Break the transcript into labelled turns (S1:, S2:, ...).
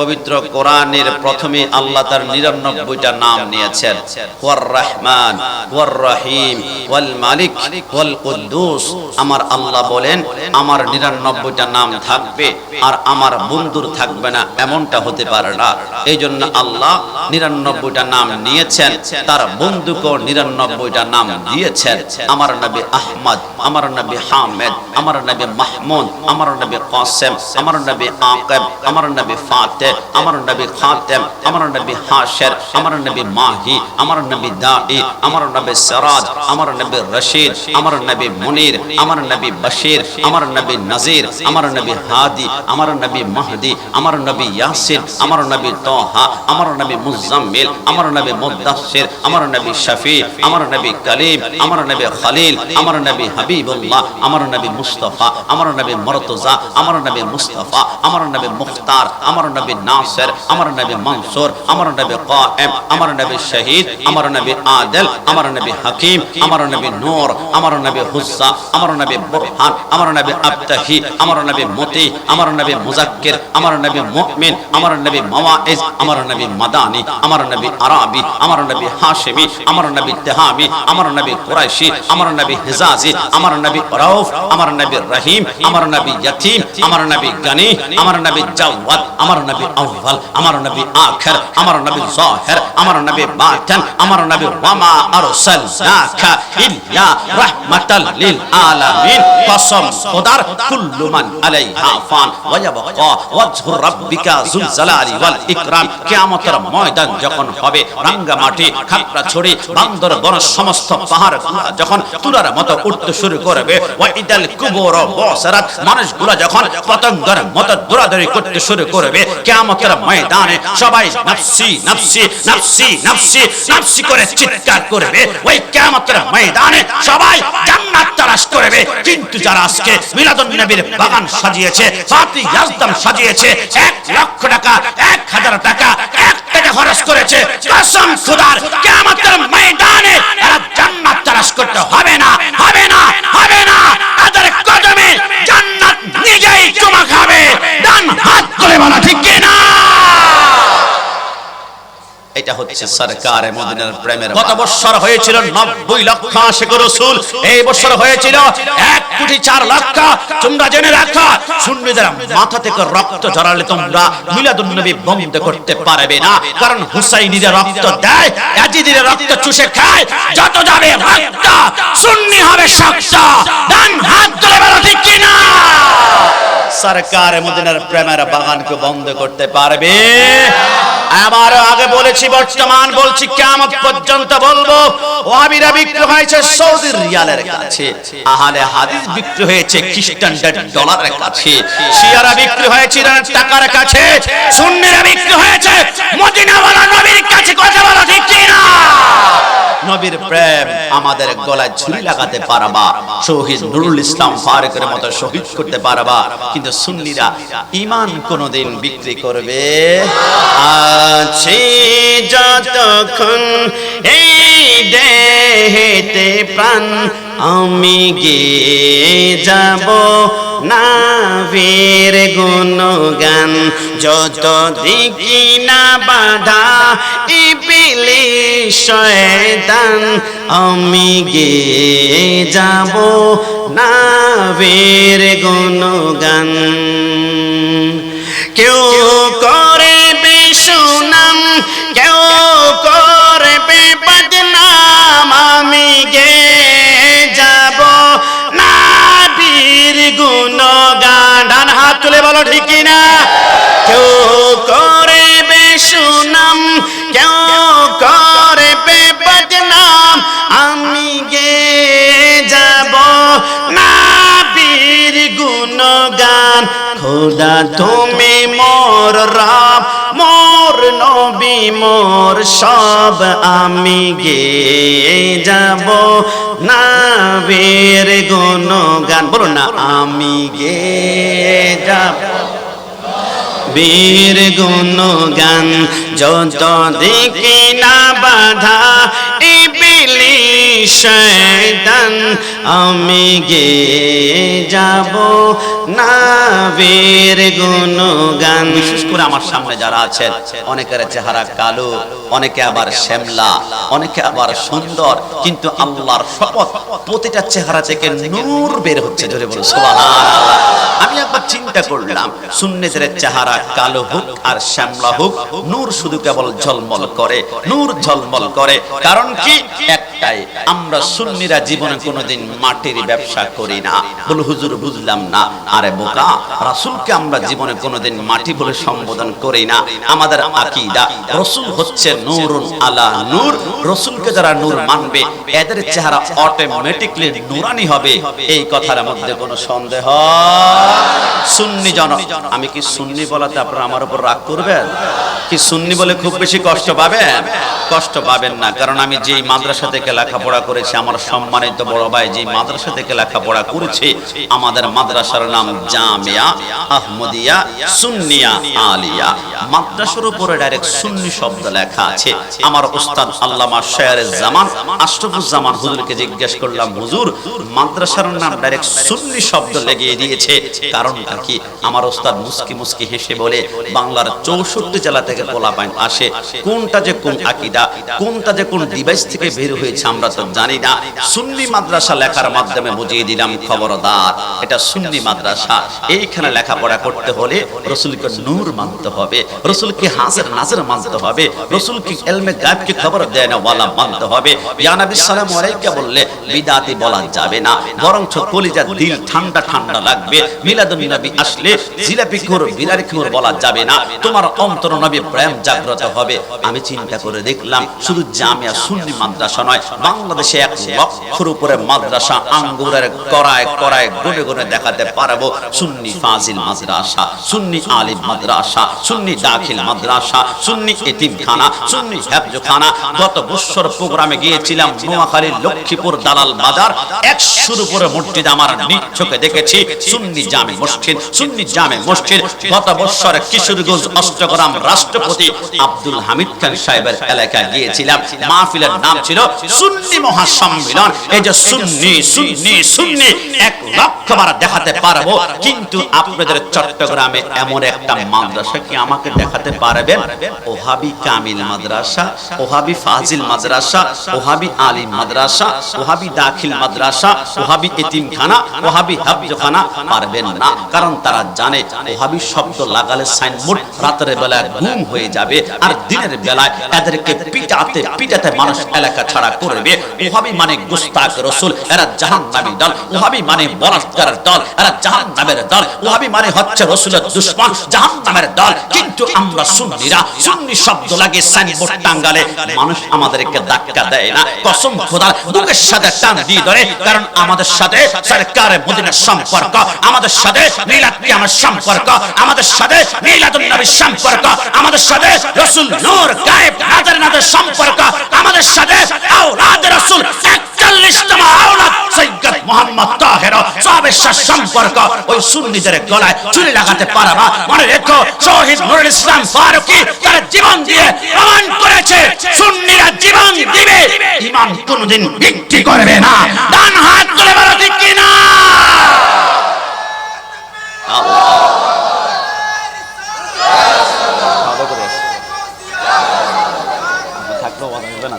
S1: পবিত্র কোরআনের প্রথমে আল্লাহ তার নিরানব্বইটা নাম নিয়েছেন। ওয়ার রহমান ওয়ার রহিম, ওয়াল মালিক, ওয়াল কুদ্দুস। আমার আল্লাহ বলেন, আমার নিরানব্বইটা নাম থাকবে আর আমার বন্ধুর থাকবে না, এমনটা হতে পারে না। এই জন্য আল্লাহ নিরানব্বইটা নাম নিয়েছেন, তার বন্ধুকেও নিরানব্বইটা নাম দিয়েছেন। আমার নবী আহমদ, আমার নবী হামেদ, আমার নবী মাহমুদ, আমার নবী কাসেম, আমার নবী আকেব, আমার নবী ফাতে আমার নবী খাতেম আমার নবী হাশের আমার নবী মাহি আমার নবী দাই আমার নবী সিরাজ আমার নবী রশিদ আমার নবী মুনির আমার নবী বশির আমার নবী নজির আমার নবী হাদি আমার নবী মাহদি আমার নবী ইয়াসির আমার নবী তোহা আমার নবী মুজাম্মিল আমার নবী মুদাসসির আমার নবী শফি আমার নবী কলিম আমার নবী খলিল আমার নবী হাবিবুল্লাহ আমার নবী মুস্তাফা আমার নবী মর্তজা আমার নবী মুস্তাফা আমার নবী মুখতার আমার নবী নাসির আমার নবী মনসুর আমার নবী কায়েম আমার নবী শহীদ আমার নবী আদল আমার নবী হাকিম আমার নবী নূর আমার নবী হুজ্জা আমার নবী বুরহান আমার নবী আবতাহি আমার নবী মতি আমার নবী মুজাক্কির আমার নবী মুমিন আমার নবী মাওয়াইজ আমার নবী মাদানি আমার নবী আরাবি আমার নবী হাশিমি আমার নবী তেহামি আমার নবী কুরাইশি আমার নবী হিজাজি আমার নবী রাউফ আমার নবী রহিম আমার নবী ইয়াতিম আমার নবী গানি আমার নবী জাওয়াদ আমার নবী আউয়াল, আমার নবী আমার নবী আমার নবী বাতিন, আমার নবী ওয়ামা আরসালনাকা ইল্লা রাহমাতাল লিল আলামিন। কসম খোদার, কুল্লু মান আলাইহা ফান ওয়া ইয়াবকা রাব্বিকা যুল জালালি ওয়াল ইকরাম। কিয়ামতের ময়দান যখন হবে সমস্ত পাহাড় যখন মতো উঠতে শুরু করবে ওয়া ইদাল কুবুর বসরাত, মানুষগুলো যখন পতঙ্গের মতো দৌড়াদৌড়ি করতে শুরু করবে কিয়ামতের ময়দানে সবাই নফসি নফসি নফসি নফসি নফসি করে চিৎকার করবে। ওই কিয়ামতের ময়দানে সবাই জান্নাত তালাশ করবে। কিন্তু যারা আজকে মিলাদুন নবীর বাগান সাজিয়েছে ফাতি ইয়াজদাম সাজিয়েছে এক লক্ষ টাকা এক হাজার টাকা এক টাকা খরচ করেছে। কসম খুদার কিয়ামতের ময়দানে এরা জান্নাত তালাশ করতে হবে না হবে না। এটা হচ্ছে সরকার মদিনার প্রেমের গত বছর হয়েছিল নব্বই লক্ষ আশেক রসুল। এই বছর হয়েছিল এক কোটি চার লক্ষ। তোমরা জেনে রাখো সুন্নিদের মাথা থেকে রক্ত ঝরালে তোমরা মিলাদুন নবী বন্ধ করতে পারবে না। কারণ হুসাইনিরা রক্ত দেয় ইয়াজিদিরা রক্ত চুষে খায়। যত যাবে রক্ত সুন্নি হবে শক্ত। ডান হাত ধরে বলো ঠিক কি না সরকার মদিনার প্রেমের বাগানকে বন্ধ করতে পারবে। আমার আগে বলেছি, বর্তমান বলছি কেমন পর্যন্ত বলব। ওয়াবিরা বিক্রি হয়েছে রিয়ালের কাছে। হাদিস বিক্রি হয়েছে খ্রিস্টানদের ডলারের কাছে। শিয়ারা বিক্রি হয়েছে টাকার কাছে। সুন্নিরা বিক্রি হয়েছে মদিনাওয়ালা নবীর প্রেম আমাদের গলায় ছুরি লাগাতে পারবা, শহীদ নুরুল ইসলাম ফারুকের মতো শহীদ করতে পারবা, কিন্তু সুন্নিরা ইমান কোনোদিন বিক্রি করবে? আছে যতক্ষণ এই দেহেতে প্রাণ, আমি গিয়ে যাব না বীর গুণগান। যত দিকি না বাধা ইপিলি শয়তান, আমি গিয়ে যাব না বীর গুণগান। কেউ করবে সুনাম, কেউ করবে বদনাম, আমি গে যাব না বীর গুণগান। ডান হাত তুলে বলো, ঠিক না খোদা, তুমি মোর রাব, মোর নবী, মোর সব আমি গে যাব। না বীর গুণগান বলুন না, আমি গে যাব। বীর গুণগান, যত দেখি না বাধা ইবিলি শয়তান, আমি গে যাব। নাবের গুণগান। বিশেষ করে আমার সামনে যারা আছেন, অনেকের চেহারা কালো, অনেকে আবার শ্যামলা, অনেকে আবার সুন্দর, কিন্তু আল্লাহর শপথ প্রতিটা চেহারা থেকে নূর বের হচ্ছে সুবহানাল্লাহ। আমি একবার চিন্তা করলাম চেহারা কালো হোক আর শ্যামলা হোক, নূর শুধু কেবল ঝলমল করে, নূর ঝলমল করে। কারণ কি? একটাই, আমরা সুন্নিরা জীবনে কোনোদিন মাটির ব্যবসা করি না। বলে, হুজুর, বুঝলাম না। আরে বোকা, রাসূলকে আমরা জীবনে কোনোদিন মাটি বলে সম্বোধন করি না। আমাদের আকীদা, রাসূল হচ্ছে নূরুন আলা নূর। রাসূলকে যারা নূর মানবে, এদের চেহারা অটোমেটিকলি নূরানি হবে। এই কথার মধ্যে কোনো সন্দেহ? সুন্নি জন, আমি কি সুন্নি বলাতে আপনারা আমার উপর রাগ করবেন? কি সুন্নি বলে খুব বেশি কষ্ট পাবেন? কষ্ট পাবেন না, কারণ আমি যেই মাদ্রাসা থেকে লেখাপড়া করেছি, আমার সম্মানিত বড় ভাই যেই মাদ্রাসা থেকে লেখাপড়া করেছি, আমাদের মাদ্রাসার নাম জামিয়া, আহমদিয়া, সুন্নিয়া, আলিয়া। মাদ্রাসার উপরে ডাইরেক্ট সুন্নি শব্দ লেখা আছে। আমার উস্তাদ আল্লামা জামান হুজুরকে জিজ্ঞেস করলাম, হুজুর, মাদ্রাসার নাম ডাইরেক্ট সুন্নি শব্দ লেগিয়ে দিয়েছে। কি? আমার ওস্তাদ মুস্কি মুস্কি হেসে বলে, বাংলার চৌষট্টি জেলা থেকে পোলাপাইন আসে। কোনটা যে কোন আকিদা, কোনটা যে কোন ডিভাইস থেকে বের হয়েছে আমরা তো জানি না। সুন্নি মাদ্রাসা লেখার মাধ্যমে বুঝিয়ে দিলাম খবরদার। এটা সুন্নি মাদ্রাসা এইখানে লেখাপড়া করতে হলে রসুলকে নূর মানতে হবে, রসুলকে হাজের নাজের মানতে হবে, রসুলকে এলমে গায়বকে খবর দেয় না ওয়ালা মানতে হবে। ইয়া নবী, সালাম আলাইকা বললে, বিদাতি বলা যাবে না, বরঞ্চ কলিজা দিল ঠান্ডা ঠান্ডা লাগবে। মিলাদুন নবী আসলে জিলাপি খোর বিলারি খোর বলা যাবে না, তোমার অন্তর নবী প্রেম জাগ্রত হবে। আমি চিন্তা করে দেখলাম, শুধু জামিয়া সুন্নি মাদ্রাসা নয়, বাংলাদেশে এক লক্ষর উপরে মাদ্রাসা আঙ্গুরের করায় করায় গুনে গুনে দেখাতে পারব। সুন্নি ফাজিল মাদ্রাসা, সুন্নি আলিম মাদ্রাসা, সুন্নি দাখিল মাদ্রাসা, সুন্নি এতিমখানা, সুন্নি হেফজখানা। গত বছর প্রোগ্রামে গিয়েছিলাম নোয়াখালীর লক্ষ্মীপুর দালাল বাজার। একশোর উপরে মসজিদ আমার চোখে দেখেছি। সুন্নি জামে মসজিদ, সুন্নি জামে মসজিদ। গত বছর কিশোরগঞ্জ অষ্টগ্রাম রাষ্ট্রপতি আব্দুল হামিদ খান সাহেবের এলাকায় গিয়েছিলাম। মাহফিলের নাম ছিল সুন্নি মহাসম্মেলন। এই যে সুন্নি সুন্নি সুন্নি, এক লক্ষ বার দেখাতে পারব কিন্তু আপনাদের চট্টগ্রামে এমন একটা মাদ্রাসা কি আমাকে দেখাতে পারবেন? ওহাবি কামিল মাদ্রাসা, ওহাবি ফাজিল মাদ্রাসা, ওহাবি আলিম মাদ্রাসা, ওহাবি দাখিল মাদ্রাসা, ওহাবি এতিমখানা, ওহাবি হাফজখানা পারবেন না। কারণ তারা জানে ওহাবি শব্দ লাগালে সাইনবোর্ড রাতের বেলায় গুম হয়ে যাবে আর দিনের বেলায় এদেরকে পিটাতে পিটাতে মানুষ এলাকা ছাড়া করবে। ওহাবি মানে গুস্তাক রসুল, এরা জাহান্নামী দল। ওহাবি মানে বলাৎকারের দল, এরা জাহান্নামের দল। ওহাবি মানে হচ্ছে রসুলের দুশ্মন, জাহান্নামের দল। কিন্তু আমরা সুন্নিরা, সুন্নি শব্দ লাগে সাইনবোর্ড টাঙ্গালে। মানুষ আমাদেরকে ধাক্কা দেয় না। কসম খোদার বুকের সাথে টান দিয়ে ধরে। কারণ আমাদের সাথে সরকার মদিনার সম্পর্ক। আমাদের সাথে মিলাদ কিয়ামের সম্পর্ক। আমাদের সাথে মিলাদুন নবীর সম্পর্ক। আমাদের সাথে রাসূল নূর, গায়েব, নাজার নাজার সম্পর্ক। প্রতিবেশার সম্পর্ক। ওই সুন্নিদের গলায় চুরি লাগাতে পারবা মনে রেখো শহীদ নুরুল ইসলাম ফারুকি তার জীবন দিয়ে প্রমাণ করেছে সুন্নিরা জীবন দিবে। ইমান কোনদিন বিক্রি করবে না। ডান হাত তুলে বলো ঠিক কি না? থাকলেও না